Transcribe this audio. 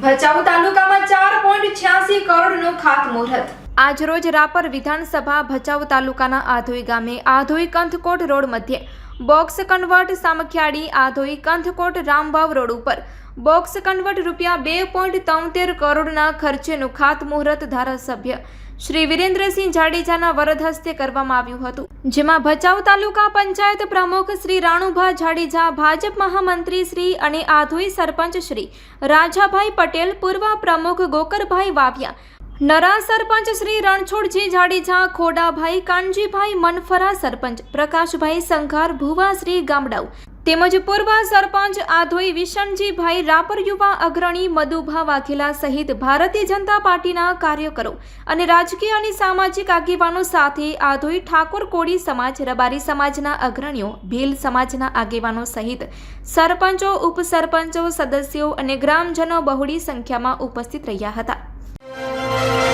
ભચાઉ તાલુકામાં ચાર પોઈન્ટ છ્યાસી કરોડનું ખાતમુહૂર્ત આજરોજ રાપર વિધાનસભા ભચાઉ તાલુકાના આધોઈ ગામે આધોઈ કંથકોટ રોડ મધ્યે box culvert Samakhiyali Adhoi Kanthkot Rambhav road ઉપર બોક્સ કન્વર્ટ રૂપિયા બે પોઈન્ટ તોતેર કરોડના ખર્ચેનું ખાતમુહૂર્ત ધારાસભ્ય શ્રી વિરેન્દ્રસિંહ જાડેજાના વરદ હસ્તે કરવામાં આવ્યું હતું, જેમાં ભચાઉ તાલુકા પંચાયત પ્રમુખ શ્રી રાણુભા જાડેજા, ભાજપ મહામંત્રી શ્રી અને આધોઈ સરપંચ શ્રી રાજાભાઈ પટેલ, પૂર્વ પ્રમુખ ગોકરભાઈ વાવિયા નરા સરપંચ શ્રી રણછોડજી જાડેજા, ખોડાભાઈ, કાનજીભાઈ, મનફરા સરપંચ, પ્રકાશભાઈ સંઘાર ભુવા શ્રી ગામડાઉ તેમજ પૂર્વ સરપંચ આધોઈ વિશનજીભાઈ, રાપર યુવા અગ્રણી મધુભા વાઘેલા સહિત ભારતીય જનતા પાર્ટીના કાર્યકરો અને રાજકીય અને સામાજિક આગેવાનો સાથે આધોઈ ઠાકોર કોળી સમાજ, રબારી સમાજના અગ્રણીઓ, ભીલ સમાજના આગેવાનો સહિત સરપંચો, ઉપસરપંચો, સદસ્યો અને ગ્રામજનો બહોળી સંખ્યામાં ઉપસ્થિત રહ્યા હતા. Bye.